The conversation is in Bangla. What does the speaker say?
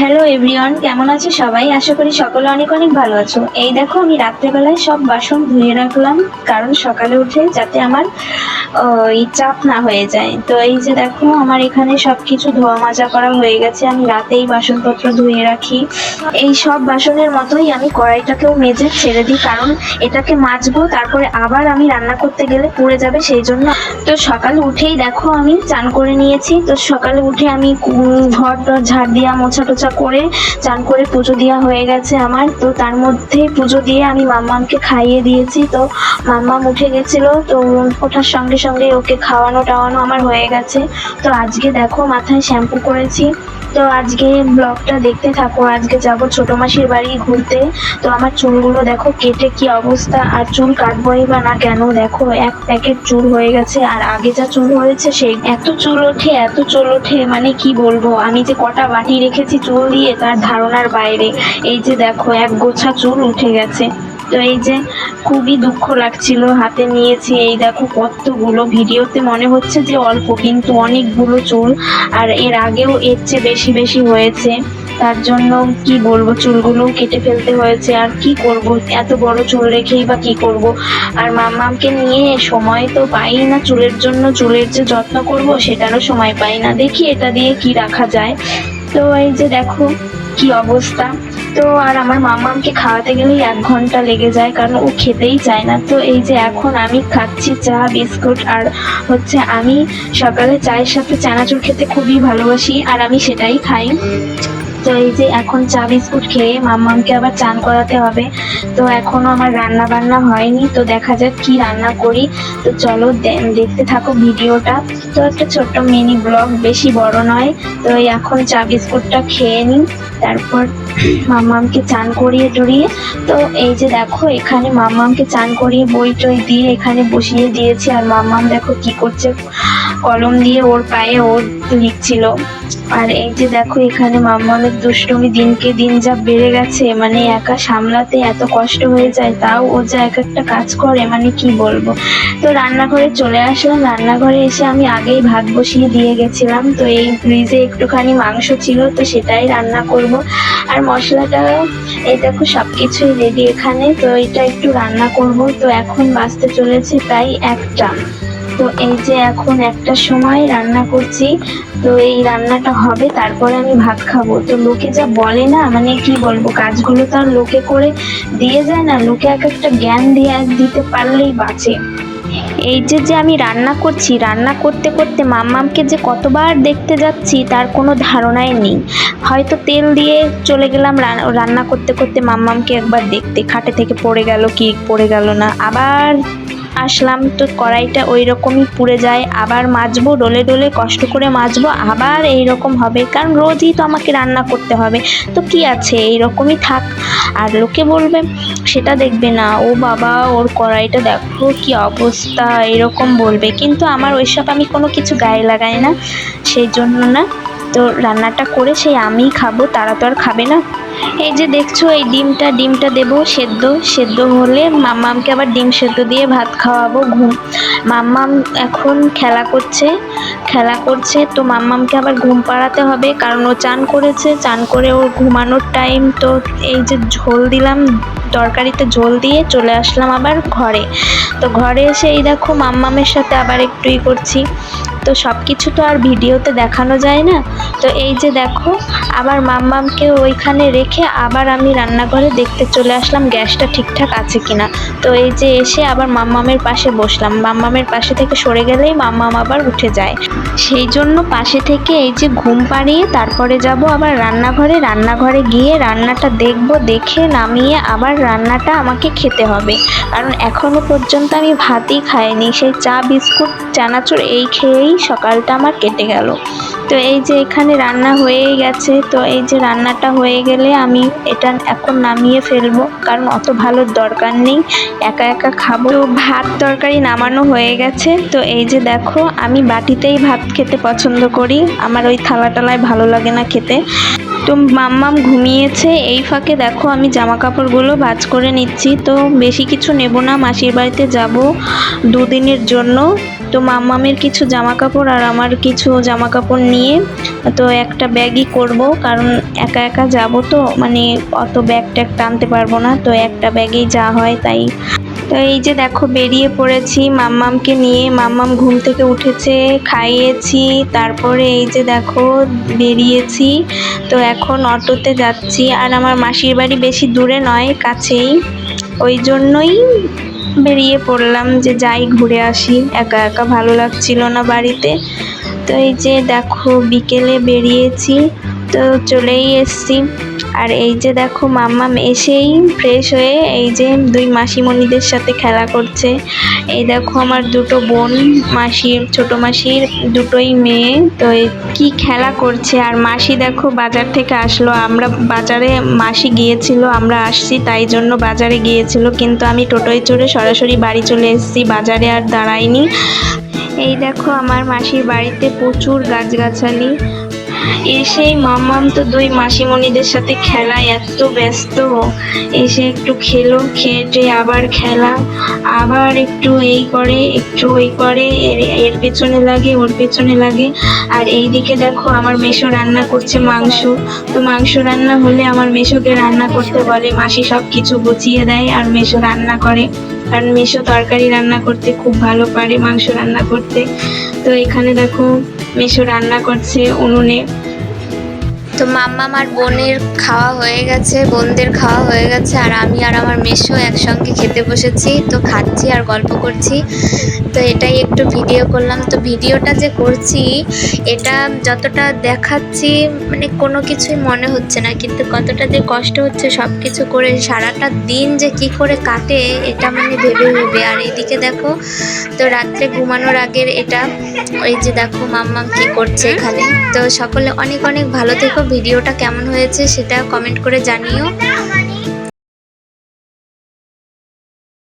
হ্যালো এভরিওয়ান কেমন আছো সবাই? আশা করি সকলে অনেক অনেক ভালো আছো। এই দেখো, আমি রাত্রেবেলায় সব বাসন ধুয়ে রাখলাম, কারণ সকালে উঠে যাতে আমার ওই চাপ না হয়ে যায়। তো এই যে দেখো, আমার এখানে সব কিছু ধোয়া মাজা করা হয়ে গেছে। আমি রাতেই বাসনপত্র ধুয়ে রাখি। এই সব বাসনের মতোই আমি কড়াইটাকেও মেজে ছেড়ে দিই, কারণ এটাকে মাজবো, তারপরে আবার আমি রান্না করতে গেলে পুড়ে যাবে সেই জন্য। তো সকালে উঠেই দেখো, আমি চান করে নিয়েছি। তো সকালে উঠে আমি ঘর ঝাড় দিয়া মোছা টোছা করে, চান করে পুজো দেওয়া হয়ে গেছে আমার। তো তার মধ্যে পুজো দিয়ে আমি মাম্মামকে খাইয়ে দিয়েছি। তো মাম্মাম উঠে গেছিল, তো ওঠার সঙ্গে সঙ্গে ওকে খাওয়ানো টাওয়ানো আমার হয়ে গেছে। তো আজকে দেখো মাথায় শ্যাম্পু করেছি। তো আজকে ব্লগটা দেখতে থাকো। আজকে যাব ছোট মাসির বাড়ি ঘুরতে। তো আমার চুলগুলো দেখো কেটে কি অবস্থা, আর চুল কাটবোই বা না কেন? দেখো এক প্যাকেট চুল হয়ে গেছে, আর আগে যা চুল হয়েছে সেই, এত চুল ওঠে, এত চুল ওঠে মানে কি বলব? আমি যে কটা বাটি রেখেছি চুল দিয়ে তার ধারণার বাইরে। এই যে দেখো, এক গোছা চুল উঠে গেছে। তো এই যে খুবই দুঃখ লাগছিল, হাতে নিয়েছি। এই দেখো, কতগুলো ভিডিওতে মনে হচ্ছে যে অল্প, কিন্তু অনেকগুলো চুল। আর এর আগেও এর চেয়ে বেশি বেশি হয়েছে। তার জন্য কি বলব, চুলগুলো কেটে ফেলতে হয়েছে। আর কি করব? এত বড় চুল রেখেই বা কি করব? আর মাম্মামকে নিয়ে সময় তো পাই না চুলের জন্য। চুলের যে যত্ন করব, সেটারও সময় পাই না। দেখি এটা দিয়ে কি রাখা যায়। তো এই যে দেখো কি অবস্থা। তো আর আমার মামা মামামকে খাওয়াতে গেলেই এক ঘণ্টা লেগে যায়, কারণ ও খেতেই চায় না। তো এই যে এখন আমি খাচ্ছি চা, বিস্কুট, আর হচ্ছে আমি সকালে চায়ের সাথে চানাচুর খেতে খুবই ভালোবাসি, আর আমি সেটাই খাই। তো এই যে এখন চা বিস্কুট খেয়ে মাম্মামকে আবার চান করাতে হবে। তো এখনও আমার রান্না বান্না হয়নি, তো দেখা যাক কি রান্না করি। তো চলো দেখতে থাকো ভিডিওটা। তো একটা ছোট্ট মিনি ব্লগ, বেশি বড় নয়। তো এই এখন চা বিস্কুটটা খেয়ে নিই, তারপর মাম্মামকে চান করিয়ে টরিয়ে। তো এই যে দেখো, এখানে মাম্মামকে চান করিয়ে বই টই দিয়ে এখানে বসিয়ে দিয়েছি। আর মাম্মাম দেখো কি করছে। কলম দিয়ে ওর পায়ে ওর লিখছিল। আর এই যে দেখো, এখানে মাম্মামের দুষ্টুমি দিনকে দিন যা বেড়ে গেছে মানে একা সামলাতে এত কষ্ট হয়ে যায়, তাও ও যা এক একটা কাজ করে মানে কি বলব? তো রান্নাঘরে চলে আসলাম। রান্নাঘরে এসে আমি আগেই ভাত বসিয়ে দিয়ে গেছিলাম। তো এই ফ্রিজে একটুখানি মাংস ছিল, তো সেটাই রান্না করব। আর মশলাটা, এই দেখো সব কিছুই রেডি এখানে। তো এটা একটু রান্না করব। তো এখন বাঁচতে চলেছে প্রায় একটা। তো এই যে এখন একটা সময় রান্না করছি, তো এই রান্নাটা হবে, তারপরে আমি ভাত খাব। তো লোকে যা বলে না মানে কি বলব, কাজগুলো তো আর লোকে করে দিয়ে যায় না, লোকে এক একটা জ্ঞান দিয়ে দিতে পারলেই বাঁচে। এই যে যে আমি রান্না করছি, রান্না করতে করতে মাম্মামকে যে কতবার দেখতে যাচ্ছি, তার কোনো ধারণাই নেই। হয়তো তেল দিয়ে চলে গেলাম রান্না করতে করতে মাম্মামকে একবার দেখতে, খাটে থেকে পড়ে গেল কি পড়ে গেল না, আবার আসলাম তো কড়াইটা ওই রকমই পুড়ে যায়। আবার মাজবো, ডলে ডলে কষ্ট করে মাজবো, আবার এই রকম হবে। কারণ রোজই তো আমাকে রান্না করতে হবে। তো কি আছে? এই রকমই থাক। আর লোকে বলবে, সেটা দেখবে না। ও বাবা, ওর কড়াইটা দেখো কি অবস্থা। এরকম বলবে। কিন্তু আমার ওইসব আমি কোনো কিছু গায়ে লাগাই না। সেই জন্য না তো রান্নাটা করে সেই আমিই খাব, তারা তো আর খাবে না। এই যে দেখছ, এই ডিমটা ডিমটা দেবো সেদ্ধ সেদ্ধ হলে মাম্মামকে আবার ডিম সেদ্ধ দিয়ে ভাত খাওয়াবো ঘুম। মাম্মাম এখন খেলা করছে খেলা করছে, তো মাম্মামকে আবার ঘুম পাড়াতে হবে, কারণ ও চান করেছে, চান করে ওর ঘুমানোর টাইম তো এই যে ঝোল দিলাম, তরকারিতে ঝোল দিয়ে চলে আসলাম আবার ঘরে। তো ঘরে এসে এই দেখো মাম্মামের সাথে আবার একটু ই করছি। তো সব কিছু তো আর ভিডিওতে দেখানো যায় না। তো এই যে দেখো, আবার মাম্মামকে ওইখানে রেখে আবার আমি রান্নাঘরে দেখতে চলে আসলাম গ্যাসটা ঠিকঠাক আছে কিনা। তো এই যে এসে আবার মাম্মামের পাশে বসলাম। মাম্মামের পাশে থেকে সরে গেলেই মাম্মাম আবার উঠে যায়। সেই জন্য পাশে থেকে এই যে ঘুম পাড়িয়ে তারপরে যাব আবার রান্নাঘরে। রান্নাঘরে গিয়ে রান্নাটা দেখব, দেখে নামিয়ে আবার রান্নাটা আমাকে খেতে হবে। কারণ এখনও পর্যন্ত আমি ভাতই খাইনি। সেই চা, বিস্কুট, চানাচুর এই খেয়েই সকালটা আমার কেটে গেল। তো এই যে এখানে রান্না হয়েই গেছে, তো এই যে রান্নাটা হয়ে গেলে আমি এটা এখন নামিয়ে ফেলব, কারণ অত ভালোর দরকার নেই, একা একা খাব। তো ভাত তরকারি নামানো হয়ে গেছে, তো এই যে দেখো, আমি বাটিতেই ভাত খেতে পছন্দ করি, আমার ওই থালা টালায় ভালো লাগে না খেতে। তো মাম্মাম ঘুমিয়েছে, এই ফাঁকে দেখো আমি জামা কাপড়গুলো ভাজ করে নিচ্ছি, তো বেশি কিছু নেব না, মাসির বাড়িতে যাব দুদিনের জন্য। তো মাম্মামের কিছু জামা কাপড় আর আমার কিছু জামা কাপড় নিয়ে তো একটা ব্যাগই করব, কারণ একা একা যাব তো মানে অত ব্যাগ ট্যাগ টানতে পারব না, তো একটা ব্যাগেই যা হয় তাই। তো এই যে দেখো, বেরিয়ে পড়েছি মাম্মামকে নিয়ে। মাম্মাম ঘুম থেকে উঠেছে, খাইয়েছি, তারপরে এই যে দেখো, বেরিয়েছি। তো এখন অটোতে যাচ্ছি, আর আমার মাসির বাড়ি বেশি দূরে নয়, কাছেই। ওই জন্যই বেরিয়ে পড়লাম যে যাই ঘুরে আসি। একা একা ভালো লাগছিল না বাড়িতে। তো এই যে দেখো, বিকেলে বেরিয়েছি। তো চলেই এসছি। আর এই যে দেখো মাম্মাম এসেই ফ্রেশ হয়ে এই যে দুই মাসিমণিদের সাথে খেলা করছে। এই দেখো আমার দুটো বোন, মাসির, ছোট মাসির দুটোই মেয়ে। তো কি খেলা করছে? আর মাসি দেখো বাজার থেকে আসলো। আমরা বাজারে মাসি গিয়েছিল, আমরা আসছি, তাই জন্য বাজারে গিয়েছিল। কিন্তু আমি টোটোয় চড়ে সরাসরি বাড়ি চলে এসেছি, বাজারে আর দাঁড়াইনি। এই দেখো আমার মাসির বাড়িতে প্রচুর গাছগাছালি। এসেই মাম্মাম তো দুই মাসিমণিদের সাথে খেলায় এত ব্যস্ত। এসে একটু খেলো খেটে আবার খেলা। আবার একটু এই করে, একটু ওই করে, এর এর পেছনে লাগে, ওর পেছনে লাগে। আর এইদিকে দেখো আমার মেশো রান্না করছে মাংস। তো মাংস রান্না হলে আমার মেশোকে রান্না করতে বলে, মাসি সব কিছু গুছিয়ে দেয় আর মেশো রান্না করে। কারণ মেশো তরকারি রান্না করতে খুব ভালো পারে মাংস রান্না করতে। তো এখানে দেখো মেশো রান্না করছে উনুনে। তো মাম্মা আমার বোনের খাওয়া হয়ে গেছে, বোনদের খাওয়া হয়ে গেছে, আর আমি আর আমার মেশো একসঙ্গে খেতে বসেছি, তো খাচ্ছি আর গল্প করছি। তো এটাই একটু ভিডিও করলাম। তো ভিডিওটা যে করছি, এটা যতটা দেখাচ্ছি মানে কোনো কিছুই মনে হচ্ছে না, কিন্তু কতটা যে কষ্ট হচ্ছে সব কিছু করে, সারাটা দিন যে কি করে কাটে, এটা মানে ভেবে ভেবে। আর এদিকে দেখো, তো রাত্রে ঘুমানোর আগের এটা, ওই যে দেখো মাম্মাম কি করছে এখানে। তো সকলে অনেক অনেক ভালো থেকো ভিডিওটা কেমন হয়েছে সেটা কমেন্ট করে জানিও।